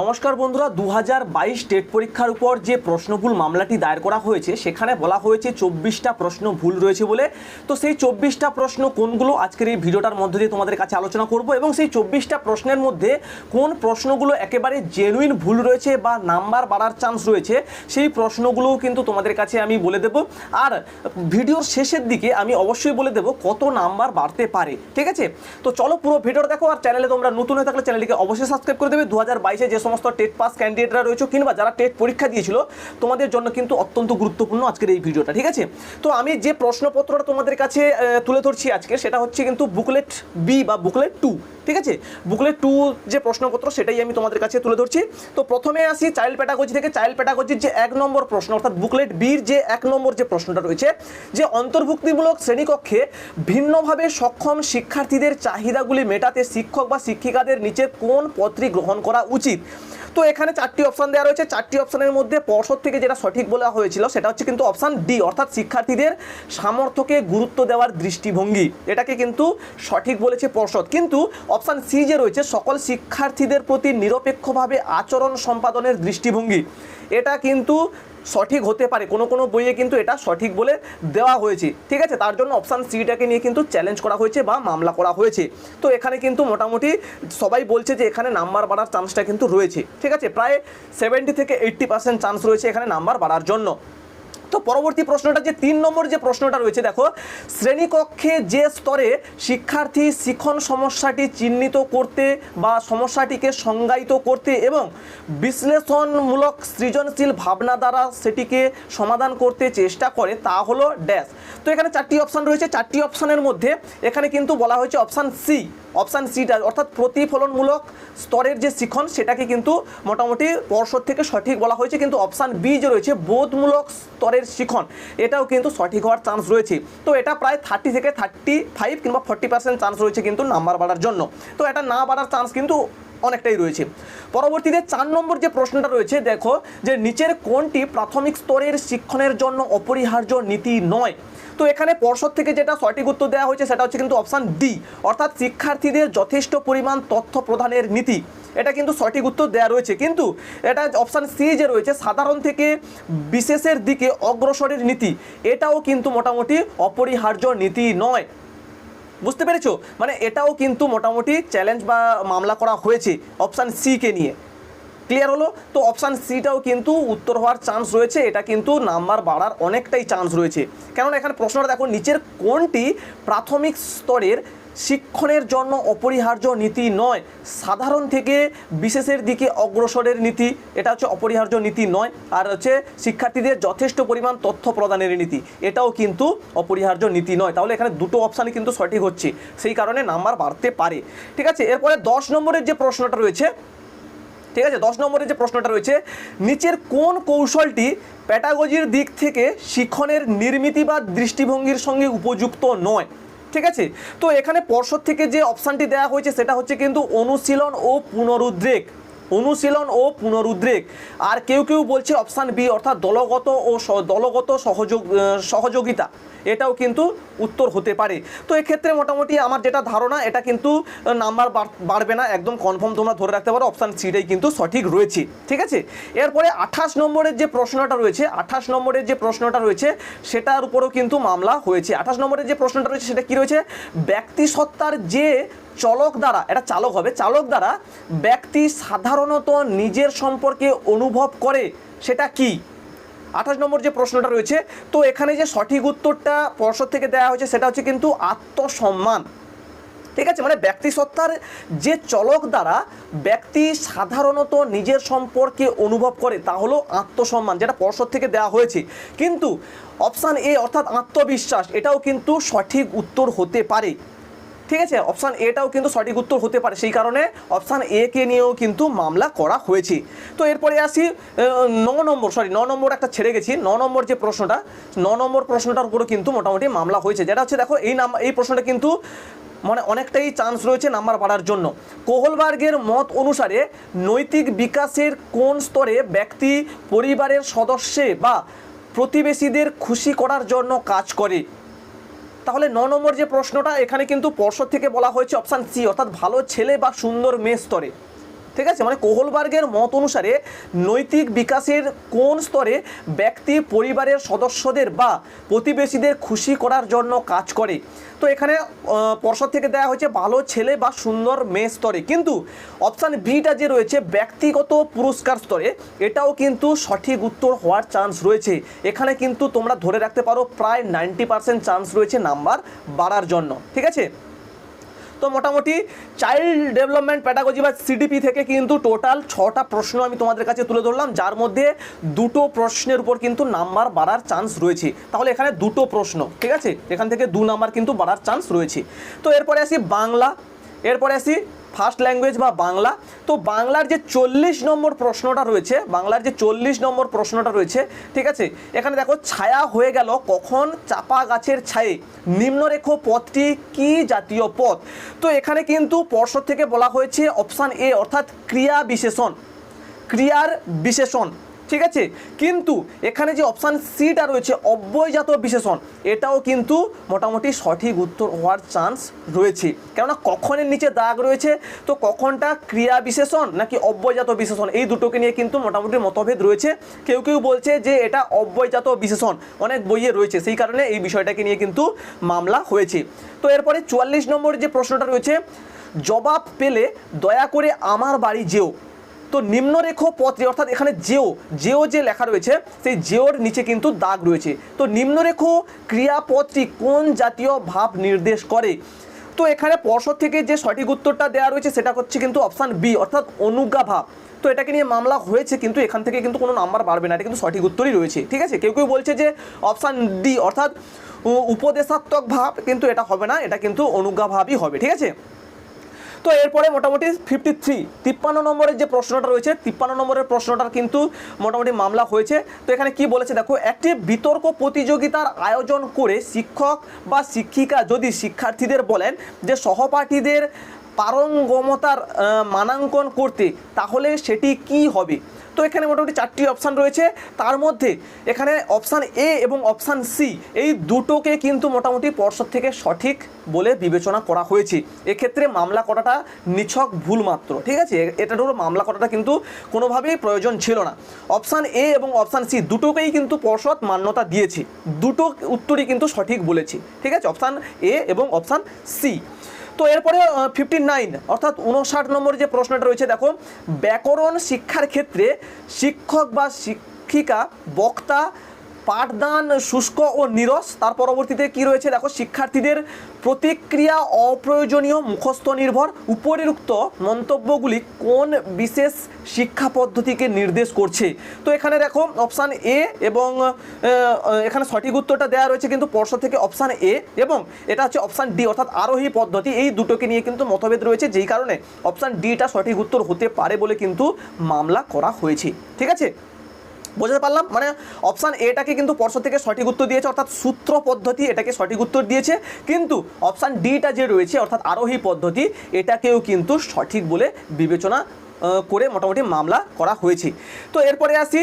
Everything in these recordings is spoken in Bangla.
নমস্কার বন্ধুরা দু হাজার বাইশ টেট পরীক্ষার উপর যে প্রশ্নভুল মামলাটি দায়ের করা হয়েছে, সেখানে বলা হয়েছে চব্বিশটা প্রশ্ন ভুল রয়েছে বলে। তো সেই চব্বিশটা প্রশ্ন কোনগুলো? আজকের এই ভিডিওটার মধ্যে দিয়ে তোমাদের কাছে আলোচনা করব এবং সেই চব্বিশটা প্রশ্নের মধ্যে কোন প্রশ্নগুলো একেবারে জেনুইন ভুল রয়েছে বা নাম্বার বাড়ার চান্স রয়েছে, সেই প্রশ্নগুলোও কিন্তু তোমাদের কাছে আমি বলে দেব। আর ভিডিওর শেষের দিকে আমি অবশ্যই বলে দেব কত নাম্বার বাড়তে পারে, ঠিক আছে? তো চলো পুরো ভিডিওটা দেখো আর চ্যানেলে তোমরা নতুন হয়ে থাকলে চ্যানেলটিকে অবশ্যই সাবস্ক্রাইব করে দেবে। দু হাজার বাইশে যে সমস্ত টেট পাস ক্যান্ডিডেটরা রয়েছে কিংবা যারা টেট পরীক্ষা দিয়েছিল, তোমাদের জন্য কিন্তু অত্যন্ত গুরুত্বপূর্ণ আজকের এই ভিডিওটা ঠিক আছে? তো আমি যে প্রশ্নপত্রটা তোমাদের কাছে তুলে ধরছি আজকে, সেটা হচ্ছে কিন্তু বুকলেট বি বা বুকলেট টু ঠিক আছে? বুকলেট টু যে প্রশ্নপত্র, সেটাই আমি তোমাদের কাছে তুলে ধরছি। তো প্রথমে আসি চাইল্ড প্যাটাগজি থেকে। চাইল্ড প্যাটাগজির যে এক নম্বর প্রশ্ন, অর্থাৎ বুকলেট বির যে এক নম্বর যে প্রশ্নটা রয়েছে, যে অন্তর্ভুক্তিমূলক শ্রেণীকক্ষে ভিন্নভাবে সক্ষম শিক্ষার্থীদের চাহিদাগুলি মেটাতে শিক্ষক বা শিক্ষিকাদের নিচে কোন পত্রী গ্রহণ করা উচিত? তো এখানে চারটি অপশান দেওয়া রয়েছে। চারটি অপশানের মধ্যে পর্ষদ থেকে যেটা সঠিক বলা হয়েছিল, সেটা হচ্ছে কিন্তু অপশান ডি অর্থাৎ শিক্ষার্থীদের সামর্থ্যকে গুরুত্ব দেওয়ার দৃষ্টিভঙ্গি। এটাকে কিন্তু সঠিক বলেছে পর্ষদ। কিন্তু অপশান সি যে রয়েছে, সকল শিক্ষার্থীদের প্রতি নিরপেক্ষভাবে আচরণ সম্পাদনের দৃষ্টিভঙ্গি। এটা কিন্তু সঠিক হতে পারে। কোনো কোনো বইয়ে কিন্তু এটা সঠিক বলে দেওয়া হয়েছে। ঠিক আছে? তার জন্য অপশান সিটাকে নিয়ে কিন্তু চ্যালেঞ্জ করা হয়েছে বা মামলা করা হয়েছে। তো এখানে কিন্তু মোটামুটি সবাই বলছে যে এখানে নাম্বার বাড়ার চান্সটা কিন্তু রয়েছে। ঠিক আছে? প্রায় সেভেন্টি থেকে এইট্টি পার্সেন্ট চান্স রয়েছে এখানে নাম্বার বাড়ার জন্য। তো পরবর্তী প্রশ্নটা যে তিন নম্বর যে প্রশ্নটা রয়েছে, দেখো, শ্রেণীকক্ষে যে স্তরে শিক্ষার্থী শিখন সমস্যাটি চিহ্নিত করতে বা সমস্যাটিকে সংজ্ঞায়িত করতে এবং বিশ্লেষণমূলক সৃজনশীল ভাবনা দ্বারা সেটিকে সমাধান করতে চেষ্টা করে, তা হলো ড্যাশ। তো এখানে চারটি অপশান রয়েছে। চারটি অপশানের মধ্যে এখানে কিন্তু বলা হয়েছে অপশান সি। অপশান সিটা অর্থাৎ প্রতিফলনমূলক স্তরের যে শিখন, সেটাকে কিন্তু মোটামুটি পর্ষদ থেকে সঠিক বলা হয়েছে। কিন্তু অপশান বি যে রয়েছে, বোধমূলক স্তরের শিখন, এটাও কিন্তু সঠিক হওয়ার চান্স রয়েছে। তো এটা প্রায় থার্টি থেকে থার্টি ফাইভ কিংবা ফর্টি পার্সেন্ট চান্স রয়েছে কিন্তু নাম্বার বাড়ার জন্য। তো এটা না বাড়ার চান্স কিন্তু অনেকটাই রয়েছে। পরবর্তীতে চার নম্বর যে প্রশ্নটা রয়েছে, দেখো যে নিচের কোনটি প্রাথমিক স্তরের শিক্ষণের জন্য অপরিহার্য নীতি নয়? তো এখানে পর্ষদ থেকে যেটা সঠিক উত্তর দেওয়া হয়েছে সেটা হচ্ছে কিন্তু অপশান ডি অর্থাৎ শিক্ষার্থীদের যথেষ্ট পরিমাণ তথ্য প্রদানের নীতি। এটা কিন্তু সঠিক উত্তর দেওয়া রয়েছে। কিন্তু এটা অপশান সি যে রয়েছে, সাধারণ থেকে বিশেষের দিকে অগ্রসরের নীতি, এটাও কিন্তু মোটামুটি অপরিহার্য নীতি নয়। বুঝতে পেরেছ? মানে এটাও কিন্তু মোটামুটি চ্যালেঞ্জ বা মামলা করা হয়েছে অপশান সি কে নিয়ে। ক্লিয়ার হলো। তো অপশান সিটাও কিন্তু উত্তর হওয়ার চান্স রয়েছে। এটা কিন্তু নাম্বার বাড়ার অনেকটাই চান্স রয়েছে। কেননা এখানে প্রশ্নটা দেখো, নিচের কোনটি প্রাথমিক স্তরের শিক্ষণের জন্য অপরিহার্য নীতি নয়? সাধারণ থেকে বিশেষের দিকে অগ্রসরের নীতি, এটা হচ্ছে অপরিহার্য নীতি নয়। আর হচ্ছে শিক্ষার্থীদের যথেষ্ট পরিমাণ তথ্য প্রদানের নীতি, এটাও কিন্তু অপরিহার্য নীতি নয়। তাহলে এখানে দুটো অপশানই কিন্তু সঠিক হচ্ছে। সেই কারণে নাম্বার বাড়তে পারে। ঠিক আছে, এরপরে দশ নম্বরের যে প্রশ্নটা রয়েছে ঠিক আছে, দশ নম্বরের যে প্রশ্নটা রয়েছে, নিচের কোন কৌশলটি প্যাটাগজির দিক থেকে শিক্ষণের নির্মিতি বা দৃষ্টিভঙ্গির সঙ্গে উপযুক্ত নয়? ঠিক আছে? তো এখানে পর্ষদ থেকে যে অপশানটি দেওয়া হয়েছে, সেটা হচ্ছে কিন্তু অনুশীলন ও পুনরুদ্রেক। অনুশীলন ও পুনরুদ্রেক। আর কেউ কেউ বলছে অপশান বি, অর্থাৎ দলগত ও দলগত সহযোগ সহযোগিতা। এটাও কিন্তু উত্তর হতে পারে। তো এক্ষেত্রে মোটামুটি আমার যেটা ধারণা, এটা কিন্তু নাম্বার বাড়বে না। একদম কনফার্ম তোমরা ধরে রাখতে পারো অপশান সিটাই কিন্তু সঠিক রয়েছে। ঠিক আছে? এরপরে আঠাশ নম্বরের যে প্রশ্নটা রয়েছে, আঠাশ নম্বরের যে প্রশ্নটা রয়েছে, সেটার উপরও কিন্তু মামলা হয়েছে। আঠাশ নম্বরের যে প্রশ্নটা রয়েছে, সেটা কি রয়েছে? ব্যক্তি সত্তার যে চলক দ্বারা, এটা চালক হবে, চালক দ্বারা ব্যক্তি সাধারণত নিজের সম্পর্কে অনুভব করে, সেটা কি? আঠাশ নম্বর যে প্রশ্নটা রয়েছে, তো এখানে যে সঠিক উত্তরটা পর্ষদ থেকে দেওয়া হয়েছে, সেটা হচ্ছে কিন্তু আত্মসম্মান। ঠিক আছে? মানে ব্যক্তি সত্তার যে চলক দ্বারা ব্যক্তি সাধারণত নিজের সম্পর্কে অনুভব করে, তা হলো আত্মসম্মান, যেটা পর্ষদ থেকে দেওয়া হয়েছে। কিন্তু অপশান এ অর্থাৎ আত্মবিশ্বাস, এটাও কিন্তু সঠিক উত্তর হতে পারে। ঠিক আছে অপশান এটাও কিন্তু সঠিক উত্তর হতে পারে। সেই কারণে অপশান এ কে নিয়েও কিন্তু মামলা করা হয়েছে। তো এরপরে আসি ন নম্বর সরি ন নম্বর একটা ছেড়ে গেছি। ন নম্বর যে প্রশ্নটা, ন নম্বর প্রশ্নটার উপরও কিন্তু মোটামুটি মামলা হয়েছে। যেটা হচ্ছে, দেখো, এই নাম এই প্রশ্নটা কিন্তু মানে অনেকটাই চান্স রয়েছে নাম্বার বাড়ার জন্য। কোহলবার্গের মত অনুসারে নৈতিক বিকাশের কোন স্তরে ব্যক্তি, পরিবারের সদস্যে বা প্রতিবেশীদের খুশি করার জন্য কাজ করে? তাহলে ন নম্বর যে প্রশ্নটা, এখানে কিন্তু পর্ষদ থেকে বলা হয়েছে অপশান সি অর্থাৎ ভালো ছেলে বা সুন্দর মেয়ে স্তরে। ঠিক আছে? মানে কোহলবার্গের মত অনুসারে নৈতিক বিকাশের কোন স্তরে ব্যক্তি, পরিবারের সদস্যদের বা প্রতিবেশীদের খুশি করার জন্য কাজ করে? তো এখানে পর্ষদ থেকে দেওয়া হয়েছে ভালো ছেলে বা সুন্দর মেয়ে স্তরে। কিন্তু অপশান বিটা যে রয়েছে, ব্যক্তিগত পুরস্কার স্তরে, এটাও কিন্তু সঠিক উত্তর হওয়ার চান্স রয়েছে। এখানে কিন্তু তোমরা ধরে রাখতে পারো, প্রায় নাইনটি পার্সেন্ট চান্স রয়েছে নাম্বার বাড়ার জন্য। ঠিক আছে? তো মোটামুটি চাইল্ড ডেভেলপমেন্ট প্যাটাগজি বা সিডিপি থেকে কিন্তু টোটাল ছটা প্রশ্ন আমি তোমাদের কাছে তুলে ধরলাম, যার মধ্যে দুটো প্রশ্নের উপর কিন্তু নাম্বার বাড়ার চান্স রয়েছে। তাহলে এখানে দুটো প্রশ্ন, ঠিক আছে? এখান থেকে দু নাম্বার কিন্তু বাড়ার চান্স রয়েছে। তো এরপরে আসি বাংলা, এরপরে আসি ফার্স্ট ল্যাঙ্গুয়েজ বা বাংলা। তো বাংলার যে চল্লিশ নম্বর প্রশ্নটা রয়েছে, বাংলার যে চল্লিশ নম্বর প্রশ্নটা রয়েছে, ঠিক আছে? এখানে দেখো, ছায়া হয়ে গেল, কখন চাপা গাছের ছায়ে। নিম্নরেখ পথটি কি জাতীয় পথ? তো এখানে কিন্তু পর্ষদ থেকে বলা হয়েছে অপশান এ অর্থাৎ ক্রিয়া বিশেষণ। ক্রিয়ার বিশেষণ। ঠিক আছে? কিন্তু এখানে যে অপশান সিটা রয়েছে, অব্যয়জাত বিশেষণ, এটাও কিন্তু মোটামুটি সঠিক উত্তর হওয়ার চান্স রয়েছে। কেননা কখনের নিচে দাগ রয়েছে, তো কখনটা ক্রিয়া বিশেষণ নাকি অব্যয়জাত বিশেষণ, এই দুটোকে নিয়ে কিন্তু মোটামুটি মতভেদ রয়েছে। কেউ কেউ বলছে যে এটা অব্যয়জাত বিশেষণ, অনেক বইয়ে রয়েছে, সেই কারণে এই বিষয়টাকে নিয়ে কিন্তু মামলা হয়েছে। তো এরপরে চুয়াল্লিশ নম্বর যে প্রশ্নটা রয়েছে, জবাব পেলে দয়া করে আমার বাড়ি যেও। তো নিম্নরেখ পত্রে অর্থাৎ এখানে জেও জেও যে লেখা রয়েছে, সেই জেওর নিচে কিন্তু দাগ রয়েছে। তো নিম্নরেখ ক্রিয়াপদটি কোন জাতীয় ভাব নির্দেশ করে? তো এখানে পর্ষদ থেকে যে সঠিক উত্তরটা দেওয়া রয়েছে, সেটা হচ্ছে কিন্তু অপশান বি, অর্থাৎ অনুজ্ঞা ভাব। তো এটাকে নিয়ে মামলা হয়েছে কিন্তু এখান থেকে কিন্তু কোনো নাম্বার বাড়বে না, এটা কিন্তু সঠিক উত্তরই রয়েছে, ঠিক আছে? কেউ কেউ বলছে যে অপশান ডি, অর্থাৎ উপদেশাত্মক ভাব, কিন্তু এটা হবে না, এটা কিন্তু অনুজ্ঞা ভাবই হবে, ঠিক আছে? তো এরপরে মোটামুটি ফিফটি থ্রি তিপ্পান্ন নম্বরের যে প্রশ্নটা রয়েছে, তিপ্পান্ন নম্বরের প্রশ্নটার কিন্তু মোটামুটি মামলা হয়েছে। তো এখানে কি বলেছে দেখো, একটি বিতর্ক প্রতিযোগিতার আয়োজন করে শিক্ষক বা শিক্ষিকা যদি শিক্ষার্থীদের বলেন যে সহপাঠীদের পারঙ্গমতার মানাঙ্কন করতে, তাহলে সেটি কি হবে? তো এখানে মোটামুটি চারটি অপশান রয়েছে। তার মধ্যে এখানে অপশান এ এবং অপশান সি এই দুটোকে কিন্তু মোটামুটি পর্ষদ থেকে সঠিক বলে বিবেচনা করা হয়েছে। এক্ষেত্রে মামলা করাটা নিছক ভুল মাত্র, ঠিক আছে? এটা উপর মামলা করাটা কিন্তু কোনোভাবেই প্রয়োজন ছিল না। অপশান এ এবং অপশান সি দুটোকেই কিন্তু পর্ষদ মান্যতা দিয়েছে। দুটো উত্তরই কিন্তু সঠিক বলেছে, ঠিক আছে? অপশান এ এবং অপশান সি তো এরপরে ফিফটি নাইন অর্থাৎ উনষাট নম্বর যে প্রশ্নটা রয়েছে, দেখো, ব্যাকরণ শিক্ষার ক্ষেত্রে শিক্ষক বা শিক্ষিকা, বক্তা পাঠদান শুষ্ক ও নিরস। তার পরবর্তীতে কি রয়েছে? দেখো, শিক্ষার্থীদের প্রতিক্রিয়া অপ্রয়োজনীয় মুখস্থ নির্ভর উপরিউক্ত মন্তব্যগুলি কোন বিশেষ শিক্ষা পদ্ধতিকে নির্দেশ করছে? তো এখানে দেখো অপশান এ এবং এখানে সঠিক উত্তরটা দেওয়া রয়েছে কিন্তু পর্ষদ থেকে অপশান এ এবং এটা হচ্ছে অপশান ডি অর্থাৎ আরোহী পদ্ধতি। এই দুটোকে নিয়ে কিন্তু মতভেদ রয়েছে, যেই কারণে অপশান ডিটা সঠিক উত্তর হতে পারে বলে কিন্তু মামলা করা হয়েছে। ঠিক আছে? বুঝতে পারলাম। মানে অপশান এটাকে কিন্তু পর্ষদ থেকে সঠিক উত্তর দিয়েছে, অর্থাৎ সূত্র পদ্ধতি এটাকে সঠিক উত্তর দিয়েছে। কিন্তু অপশান ডিটা যে রয়েছে, অর্থাৎ আরোহী পদ্ধতি, এটাকেও কিন্তু সঠিক বলে বিবেচনা করে মোটামুটি মামলা করা হয়েছে। তো এরপরে আসি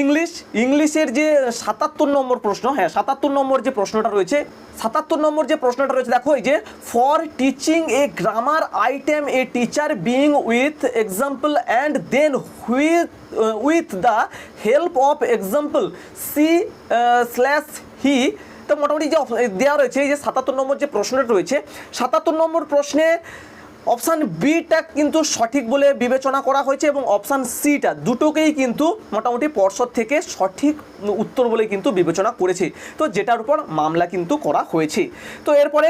ইংলিশ, ইংলিশের যে সাতাত্তর নম্বর প্রশ্ন হ্যাঁ সাতাত্তর নম্বর যে প্রশ্নটা রয়েছে, সাতাত্তর নম্বর যে প্রশ্নটা রয়েছে, দেখো এই যে for teaching a grammar item a teacher being with example and then with with the help of example C slash he তো মোটামুটি যে দেওয়া রয়েছে, এই যে সাতাত্তর নম্বর যে প্রশ্নটা রয়েছে, সাতাত্তর নম্বর প্রশ্নে অপশান বিটা কিন্তু সঠিক বলে বিবেচনা করা হয়েছে এবং অপশান সিটা দুটোকেই কিন্তু মোটামুটি পর্ষদ থেকে সঠিক উত্তর বলে কিন্তু বিবেচনা করেছে। তো যেটার উপর মামলা কিন্তু করা হয়েছে। তো এরপরে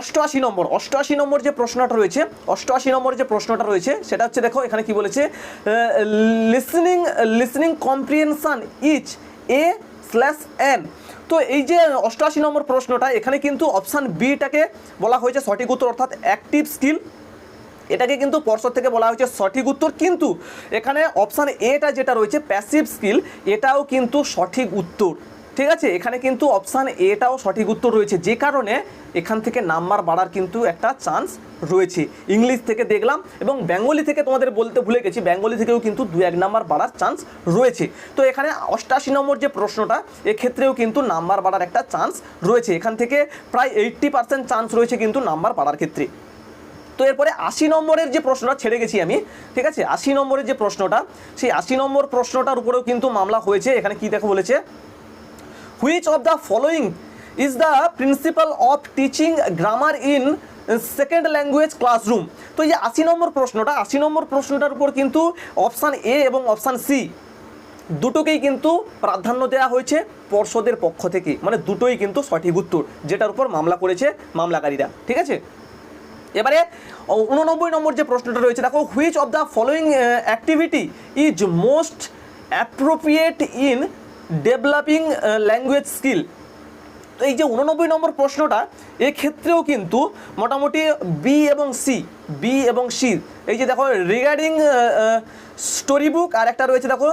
অষ্টআশি নম্বর। অষ্টআশি নম্বর যে প্রশ্নটা রয়েছে, অষ্টআশি নম্বর যে প্রশ্নটা রয়েছে, সেটা হচ্ছে দেখো, এখানে কি বলেছে listening listening comprehension each A slash N তো এই যে অষ্টআশি নম্বর প্রশ্নটা, এখানে কিন্তু অপশান বিটাকে বলা হয়েছে সঠিক উত্তর, অর্থাৎ অ্যাক্টিভ স্কিল এটাকে কিন্তু পর্ষদ থেকে বলা হয়েছে সঠিক উত্তর, কিন্তু এখানে অপশান এটা যেটা রয়েছে প্যাসিভ স্কিল এটাও কিন্তু সঠিক উত্তর। ঠিক আছে, এখানে কিন্তু অপশান এটাও সঠিক উত্তর রয়েছে। যে কারণে এখান থেকে নাম্বার বাড়ার কিন্তু একটা চান্স রয়েছে। ইংলিশ থেকে দেখলাম এবং বেঙ্গলি থেকে তোমাদের বলতে ভুলে গেছি, বেঙ্গলি থেকেও কিন্তু দু এক নাম্বার বাড়ার চান্স রয়েছে। তো এখানে অষ্টাশি নম্বর যে প্রশ্নটা, এক্ষেত্রেও কিন্তু নাম্বার বাড়ার একটা চান্স রয়েছে। এখান থেকে প্রায় এইট্টি পার্সেন্ট চান্স রয়েছে কিন্তু নাম্বার বাড়ার ক্ষেত্রে। তো এরপরে আশি নম্বরের যে প্রশ্নটা, ছেড়ে গেছি আমি, ঠিক আছে? আশি নম্বরের যে প্রশ্নটা, সেই আশি নম্বর প্রশ্নটার উপরেও কিন্তু মামলা হয়েছে। এখানে কি দেখো বলেছে? Which of the following is the principle of teaching grammar in second language classroom তো এই যে আশি নম্বর প্রশ্নটা, আশি নম্বর প্রশ্নটার উপর কিন্তু অপশান এ এবং অপশান সি দুটোকেই কিন্তু প্রাধান্য দেওয়া হয়েছে পর্ষদের পক্ষ থেকে। মানে দুটোই কিন্তু সঠিক উত্তর, যেটার উপর মামলা করেছে মামলাকারীরা, ঠিক আছে? এবারে উননব্বই নম্বর যে প্রশ্নটা রয়েছে, দেখো which of the following activity is most appropriate in developing language skill এই যে উননব্বই নম্বর প্রশ্নটা, এক্ষেত্রেও কিন্তু মোটামুটি বি এবং সি বি এবং সি এই যে দেখো রিগার্ডিং স্টোরি বুক আর একটা রয়েছে দেখো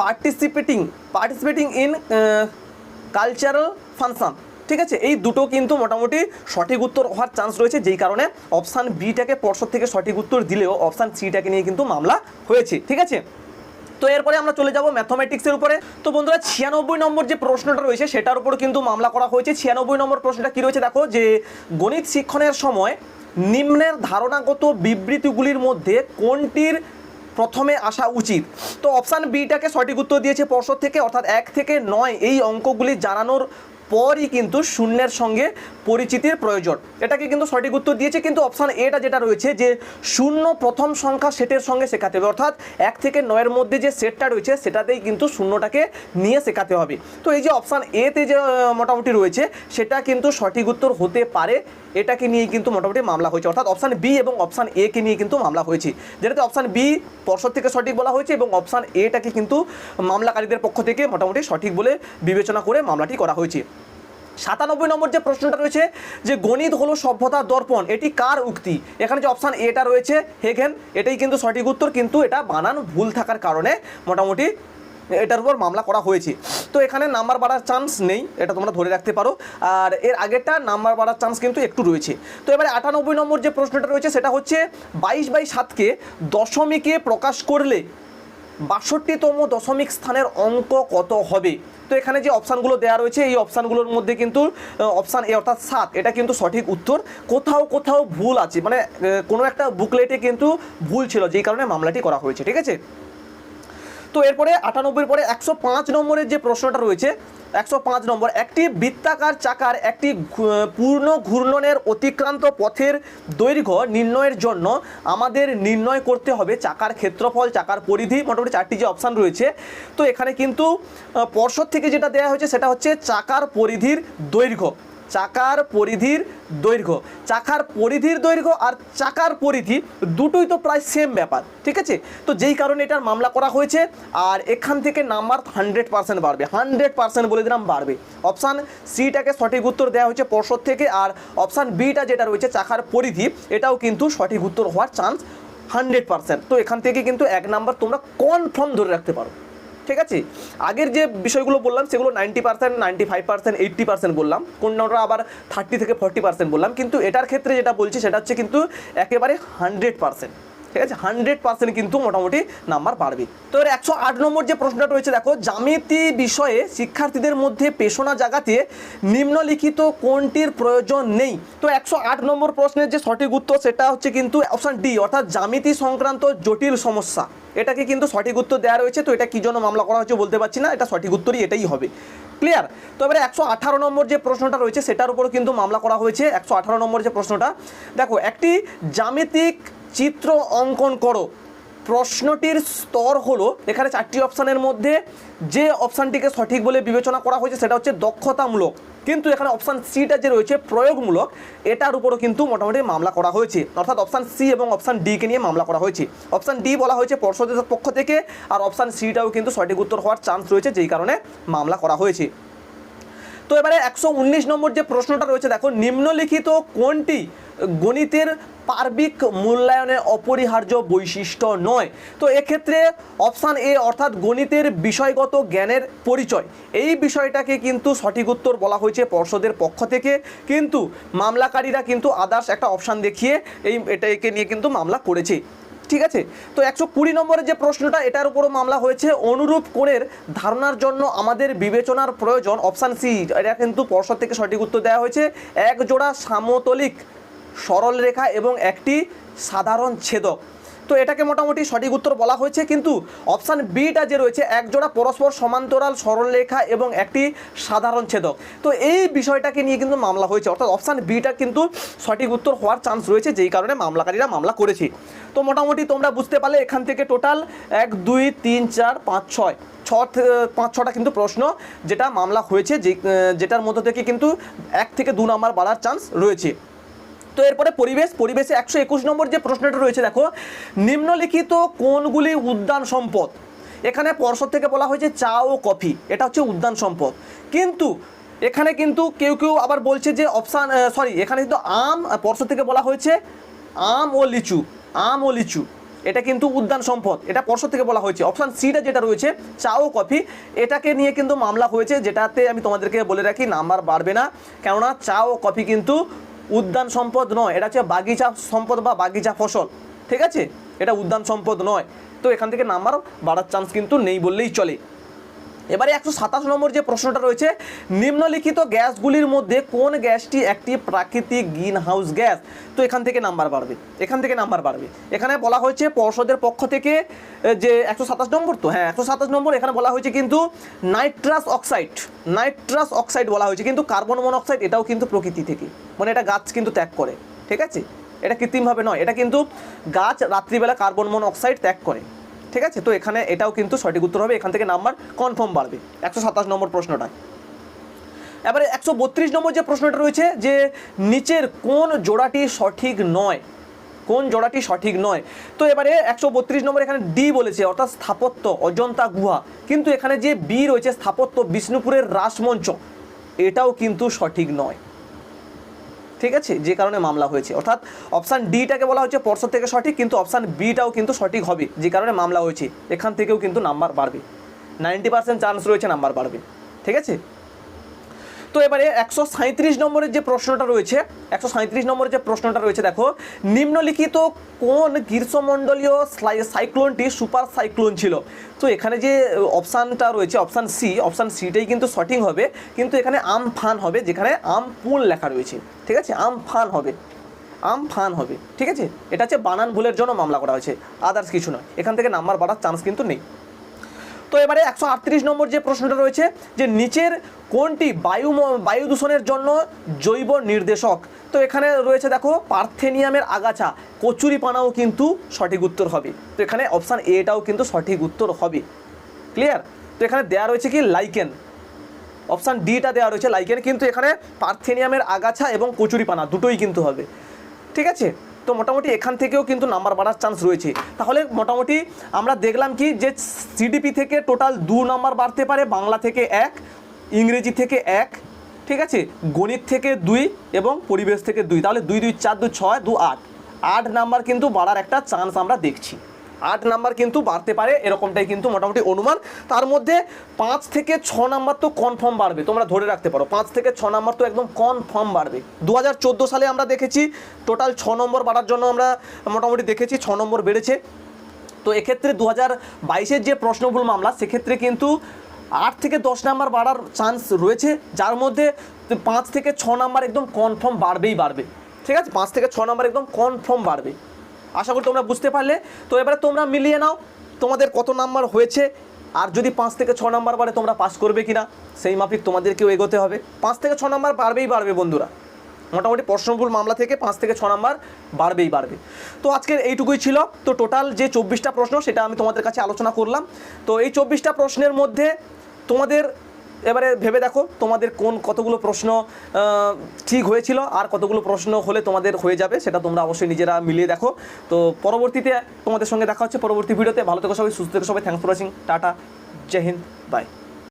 participating participating in cultural function ঠিক আছে? এই দুটো কিন্তু মোটামুটি সঠিক উত্তর হওয়ার চান্স রয়েছে, যেই কারণে অপশান বিটাকে পর্ষদ থেকে সঠিক উত্তর দিলেও অপশান সিটাকে নিয়ে কিন্তু মামলা হয়েছে। ঠিক আছে? তো এরপরে আমরা চলে যাব ম্যাথমেটিক্সের উপরে। তো বন্ধুরা, ছিয়ানব্বই নম্বর যে প্রশ্নটা রয়েছে, সেটার উপর কিন্তু মামলা করা হয়েছে। ছিয়ানব্বই নম্বর প্রশ্নটা কী রয়েছে দেখো, যে গণিত শিক্ষণের সময় নিম্নের ধারণাগত বিবৃতিগুলির মধ্যে কোনটির প্রথমে আসা উচিত? তো অপশান বিটাকে সঠিক উত্তর দিয়েছে পর্ষদ থেকে, অর্থাৎ এক থেকে নয় এই অঙ্কগুলি জানানোর পরই কিন্তু শূন্যের সঙ্গে পরিচিতির প্রয়োজন। এটাকে কিন্তু সঠিক উত্তর দিয়েছে কিন্তু অপশান এটা যেটা রয়েছে যে শূন্য প্রথম সংখ্যা সেটের সঙ্গে শেখাতে হবে। অর্থাৎ এক থেকে নয়ের মধ্যে যে সেটটা রয়েছে সেটাতেই কিন্তু শূন্যটাকে নিয়ে শেখাতে হবে। তো এই যে অপশান এতে যে মোটামুটি রয়েছে সেটা কিন্তু সঠিক উত্তর হতে পারে। এটাকে নিয়ে কিন্তু মোটামুটি মামলা হয়েছে। অর্থাৎ অপশান বি এবং অপশান এ কে নিয়ে কিন্তু মামলা হয়েছে। যেটাতে অপশান বি পর্ষদ থেকে সঠিক বলা হয়েছে এবং অপশান এটাকে কিন্তু মামলাকারীদের পক্ষ থেকে মোটামুটি সঠিক বলে বিবেচনা করে মামলাটি করা হয়েছে। সাতানব্বই নম্বর যে প্রশ্নটা রয়েছে যে গণিত হলো সভ্যতার দর্পণ, এটি কার উক্তি? এখানে যে অপশান এটা রয়েছে, হেগেন, এটাই কিন্তু সঠিক উত্তর, কিন্তু এটা বানান ভুল থাকার কারণে মোটামুটি এটার উপর মামলা করা হয়েছে। তো এখানে নাম্বার বাড়ার চান্স নেই, এটা তোমরা ধরে রাখতে পারো। আর এর আগেরটা নাম্বার বাড়ার চান্স কিন্তু একটু রয়েছে। তো এবারে আটানব্বই নম্বর যে প্রশ্নটা রয়েছে, সেটা হচ্ছে বাইশ বাই সাতকে দশমিকে প্রকাশ করলে বাষট্টিতম দশমিক স্থানের অঙ্ক কত হবে? তো এখানে যে অপশানগুলো দেওয়া রয়েছে, এই অপশানগুলোর মধ্যে কিন্তু অপশান এ অর্থাৎ সাত, এটা কিন্তু সঠিক উত্তর। কোথাও কোথাও ভুল আছে মানে কোনো একটা বুকলেটে কিন্তু ভুল ছিল, যেই কারণে মামলাটি করা হয়েছে, ঠিক আছে? তো এরপরে আটানব্বইয়ের পরে একশো পাঁচ নম্বরের যে প্রশ্নটা রয়েছে, একশো পাঁচ নম্বর, একটি বৃত্তাকার চাকার একটি পূর্ণ ঘূর্ণনের অতিক্রান্ত পথের দৈর্ঘ্য নির্ণয়ের জন্য আমাদের নির্ণয় করতে হবে চাকার ক্ষেত্রফল, চাকার পরিধি, মোটামুটি চারটি যে অপশান রয়েছে। তো এখানে কিন্তু পর্ষদ থেকে যেটা দেওয়া হয়েছে সেটা হচ্ছে চাকার পরিধির দৈর্ঘ্য। চাকার পরিধির দৈর্ঘ্য। চাকার পরিধির দৈর্ঘ্য আর চাকার পরিধি দুটোই তো প্রায় সেম ব্যাপার, ঠিক আছে? তো যেই কারণে এটার মামলা করা হয়েছে, আর এখান থেকে নাম্বার হান্ড্রেড পার্সেন্ট বাড়বে হান্ড্রেড পার্সেন্ট বলে দিলাম বাড়বে। অপশান সিটাকে সঠিক উত্তর দেওয়া হয়েছে পর্ষদ থেকে, আর অপশান বিটা যেটা রয়েছে চাকার পরিধি, এটাও কিন্তু সঠিক উত্তর হওয়ার চান্স হান্ড্রেড পার্সেন্ট তো এখান থেকে কিন্তু এক নাম্বার তোমরা কনফার্ম ধরে রাখতে পারো। ঠিক আছে? আগের যে বিষয়গুলো বললাম, সেগুলো ninety percent ninety five percent eighty percent বললাম। কোনটা আবার থার্টি থেকে ফর্টি পার্সেন্ট বললাম। কিন্তু এটার ক্ষেত্রে যেটা বলছি, সেটা হচ্ছে কিন্তু একেবারে হান্ড্রেড পার্সেন্ট ঠিক আছে? হান্ড্রেড পার্সেন্ট কিন্তু মোটামুটি নাম্বার বাড়বে। তো এর একশো আট নম্বর যে প্রশ্নটা রয়েছে, দেখো, জ্যামিতি বিষয়ে শিক্ষার্থীদের মধ্যে পেশনা জাগাতে নিম্নলিখিত কোনটির প্রয়োজন নেই? তো একশো আট নম্বর প্রশ্নের যে সঠিক উত্তর, সেটা হচ্ছে কিন্তু অপশান ডি অর্থাৎ জ্যামিতি সংক্রান্ত জটিল সমস্যা। এটাকে কিন্তু সঠিক উত্তর দেওয়া রয়েছে, তো এটা কি জন্য মামলা করা হয়েছে বলতে পারছি না, এটা সঠিক উত্তরই এটাই হবে। ক্লিয়ার তো এবারে একশো আঠারো নম্বর যে প্রশ্নটা রয়েছে, সেটার উপর কিন্তু মামলা করা হয়েছে, একশো আঠারো নম্বর যে প্রশ্নটা। দেখো, একটি জ্যামিতিক চিত্র অঙ্কন করো। প্রশ্নটির স্তর হলো, এখানে চারটি অপশানের মধ্যে যে অপশানটিকে সঠিক বলে বিবেচনা করা হয়েছে, সেটা হচ্ছে দক্ষতামূলক। কিন্তু এখানে অপশান সিটা যে রয়েছে প্রয়োগমূলক, এটার উপরও কিন্তু মোটামুটি মামলা করা হয়েছে। অর্থাৎ অপশান সি এবং অপশান ডিকে নিয়ে মামলা করা হয়েছে। অপশান ডি বলা হয়েছে পর্ষদের পক্ষ থেকে, আর অপশান সিটাও কিন্তু সঠিক উত্তর হওয়ার চান্স রয়েছে, যেই কারণে মামলা করা হয়েছে। তো এবারে একশো উনিশ নম্বর যে প্রশ্নটা রয়েছে, দেখো, নিম্নলিখিত কোনটি গণিতের পার্বিক মূল্যায়নে অপরিহার্য বৈশিষ্ট্য নয়। তো এক্ষেত্রে অপশান এ অর্থাৎ গণিতের বিষয়গত জ্ঞানের পরিচয়। এই বিষয়টাকে কিন্তু সঠিক উত্তর বলা হয়েছে পর্ষদের পক্ষ থেকে। কিন্তু মামলাকারীরা কিন্তু আদার্স একটা অপশান দেখিয়ে এই এটাকে নিয়ে কিন্তু মামলা করেছে। ঠিক আছে? তো একশো কুড়ি নম্বরের যে প্রশ্নটা, এটার উপরও মামলা হয়েছে। অনুরূপ কোণের ধারণার জন্য আমাদের বিবেচনার প্রয়োজন। অপশান সি, এটা কিন্তু পর্ষদ থেকে সঠিক উত্তর দেওয়া হয়েছে। এক জোড়া সামতলিক সরল রেখা এবং একটি সাধারণ ছেদক। তো এটাকে মোটামুটি সঠিক উত্তর বলা হয়েছে, কিন্তু অপশান বিটা যে রয়েছে, একজোড়া পরস্পর সমান্তরাল সরলরেখা এবং একটি সাধারণ ছেদক। তো এই বিষয়টাকে নিয়ে কিন্তু মামলা হয়েছে, অর্থাৎ অপশান বিটা কিন্তু সঠিক উত্তর হওয়ার চান্স রয়েছে, যেই কারণে মামলাকারীরা মামলা করেছে। তো মোটামুটি তোমরা বুঝতে পারলে এখান থেকে টোটাল এক, দুই, তিন, চার, পাঁচ, ছয়। ছ, পাঁচ, ছটা কিন্তু প্রশ্ন যেটা মামলা হয়েছে, যে, যেটার মধ্য থেকে কিন্তু এক থেকে দু নম্বর বাড়ার চান্স রয়েছে। তো এরপরে পরিবেশ, পরিবেশে একশো একুশ নম্বর যে প্রশ্নটা রয়েছে, দেখো, নিম্নলিখিত কোনগুলি উদ্যান সম্পদ? এখানে পর্ষদ থেকে বলা হয়েছে চা ও কফি, এটা হচ্ছে উদ্যান সম্পদ। কিন্তু এখানে কিন্তু কেউ কেউ আবার বলছে যে অপশান সরি এখানে কিন্তু আম পর্ষদ থেকে বলা হয়েছে আম ও লিচু, আম ও লিচু, এটা কিন্তু উদ্যান সম্পদ, এটা পর্ষদ থেকে বলা হয়েছে। অপশান সিটা যেটা রয়েছে, চা ও কফি, এটাকে নিয়ে কিন্তু মামলা হয়েছে, যেটাতে আমি তোমাদেরকে বলে রাখি, নাম্বার বাড়বে না, কেননা চা ও কফি কিন্তু উদ্যান সম্পদ নয়, এটা হচ্ছে বাগিচা সম্পদ বা বাগিচা ফসল, ঠিক আছে? এটা উদ্যান সম্পদ নয়। তো এখান থেকে নাম্বার বাড়ার চান্স কিন্তু নেই বললেই চলে। এবারে একশো সাতাশ নম্বর যে প্রশ্নটা রয়েছে, নিম্নলিখিত গ্যাসগুলির মধ্যে কোন গ্যাসটি একটি প্রাকৃতিক গ্রিন হাউস গ্যাস? তো এখান থেকে নাম্বার বাড়বে, এখান থেকে নাম্বার বাড়বে। এখানে বলা হয়েছে পর্ষদের পক্ষ থেকে যে একশো সাতাশ নম্বর তো? হ্যাঁ একশো সাতাশ নম্বর, এখানে বলা হয়েছে কিন্তু নাইট্রাস অক্সাইড নাইট্রাস অক্সাইড বলা হয়েছে। কিন্তু কার্বন মনোক্সাইড, এটাও কিন্তু প্রকৃতি থেকে। মানে এটা গাছ কিন্তু ত্যাগ করে, ঠিক আছে? এটা কৃত্রিমভাবে নয়, এটা কিন্তু গাছ রাত্রিবেলা কার্বন মনোক্সাইড ত্যাগ করে, ঠিক আছে? তো এখানে এটাও কিন্তু সঠিক উত্তর হবে, এখান থেকে নাম্বার কনফার্ম বাড়বে, একশো সাতাশ নম্বর প্রশ্নটা। এবারে একশো বত্রিশ নম্বর যে প্রশ্নটা রয়েছে যে নিচের কোন জোড়াটি সঠিক নয়, কোন জোড়াটি সঠিক নয়? তো এবারে একশো বত্রিশ নম্বর এখানে ডি বলেছে, অর্থাৎ স্থাপত্য অজন্তা গুহা, কিন্তু এখানে যে বি রয়েছে, স্থাপত্য বিষ্ণুপুরের রাসমঞ্চ, এটাও কিন্তু সঠিক নয়। ঠিক আছে? যে কারণে মামলা হয়েছে। অর্থাৎ অপশান ডিটাকে বলা হচ্ছে পর্ষদ থেকে সঠিক, কিন্তু অপশান বিটাও কিন্তু সঠিক হবে। যে কারণে মামলা হয়েছে। এখান থেকেও কিন্তু নাম্বার বাড়বে। নাইনটি পার্সেন্ট চান্স রয়েছে নাম্বার বাড়বে। ঠিক আছে? তো এবারে একশো সাঁত্রিশ নম্বরের যে প্রশ্নটা রয়েছে, একশো সাঁত্রিশ নম্বরের যে প্রশ্নটা রয়েছে, দেখো, নিম্নলিখিত কোন গ্রীষ্মমণ্ডলীয় সাইক্লোনটি সুপার সাইক্লোন ছিল? তো এখানে যে অপশানটা রয়েছে, অপশান সি অপশান সিটাই কিন্তু সঠিক হবে, কিন্তু এখানে আমফান হবে, যেখানে আমপুল লেখা রয়েছে, ঠিক আছে? আমফান হবে আমফান হবে, ঠিক আছে? এটা হচ্ছে বানান ভুলের জন্য মামলা করা হয়েছে আদার্স কিছু নয়, এখান থেকে নাম্বার বাড়ার চান্স কিন্তু নেই। তো এবারে একশো আটত্রিশ নম্বর যে প্রশ্নটা রয়েছে, যে নিচের কোনটি বায়ু বায়ু দূষণের জন্য জৈব নির্দেশক? তো এখানে রয়েছে দেখো, পার্থেনিয়ামের আগাছা। কচুরিপানাও কিন্তু সঠিক উত্তর হবে। তো এখানে অপশান এটাও কিন্তু সঠিক উত্তর হবে। ক্লিয়ার তো এখানে দেওয়া রয়েছে কি? লাইকেন অপশান ডিটা দেওয়া রয়েছে লাইকেন কিন্তু এখানে পার্থেনিয়ামের আগাছা এবং কচুরিপানা দুটোই কিন্তু হবে। ঠিক আছে? তো মোটামুটি এখান থেকেও কিন্তু নাম্বার বাড়ার চান্স রয়েছে। তাহলে মোটামুটি আমরা দেখলাম কি? যে সিডিপি থেকে টোটাল দু নাম্বার বাড়তে পারে, বাংলা থেকে এক। ইংরেজি থেকে এক, ঠিক আছে? গণিত থেকে দুই এবং পরিবেশ থেকে দুই। তাহলে দুই দুই, চার, দুই, ছয়, দু, আট। আট নাম্বার কিন্তু বাড়ার একটা চান্স আমরা দেখছি। আট নাম্বার কিন্তু বাড়তে পারে, এরকমটাই কিন্তু মোটামুটি অনুমান। তার মধ্যে পাঁচ থেকে ছ নাম্বার তো কনফার্ম বাড়বে, তোমরা ধরে রাখতে পারো। পাঁচ থেকে ছ নাম্বার তো একদম কনফার্ম বাড়বে। দু হাজার চোদ্দ সালে আমরা দেখেছি টোটাল ছ নম্বর বাড়ার জন্য আমরা মোটামুটি দেখেছি, ছ নম্বর বেড়েছে। তো এক্ষেত্রে দু হাজার বাইশের যে প্রশ্নভুল মামলা, সেক্ষেত্রে কিন্তু আট থেকে দশ নাম্বার বাড়ার চান্স রয়েছে, যার মধ্যে পাঁচ থেকে ছ নাম্বার একদম কনফার্ম বাড়বেই বাড়বে। ঠিক আছে? পাঁচ থেকে ছ নাম্বার একদম কনফার্ম বাড়বে। আশা করি তোমরা বুঝতে পারলে। তো এবারে তোমরা মিলিয়ে নাও, তোমাদের কত নাম্বার হয়েছে, আর যদি পাঁচ থেকে ছ নাম্বার বাড়ে, তোমরা পাস করবে কিনা, সেই মাফিক তোমাদেরকেও এগোতে হবে। পাঁচ থেকে ছ নাম্বার বাড়বেই বাড়বে বন্ধুরা। মোটামুটি প্রশ্নভুল মামলা থেকে পাঁচ থেকে ছ নাম্বার বাড়বেই বাড়বে। তো আজকের এইটুকুই ছিল। তো টোটাল যে চব্বিশটা প্রশ্ন, সেটা আমি তোমাদের কাছে আলোচনা করলাম। তো এই চব্বিশটা প্রশ্নের মধ্যে তোমাদের এবারে ভেবে দেখো, তোমাদের কোন কতগুলো প্রশ্ন ঠিক হয়েছিল, আর কতগুলো প্রশ্ন হলে তোমাদের হয়ে যাবে, সেটা তোমরা অবশ্যই নিজেরা মিলিয়ে দেখো। তো পরবর্তীতে তোমাদের সঙ্গে দেখা হচ্ছে পরবর্তী ভিডিওতে। ভালো থেকো সবাই, সুস্থ থেকো সবাই। Thanks for watching tata Joy Hind by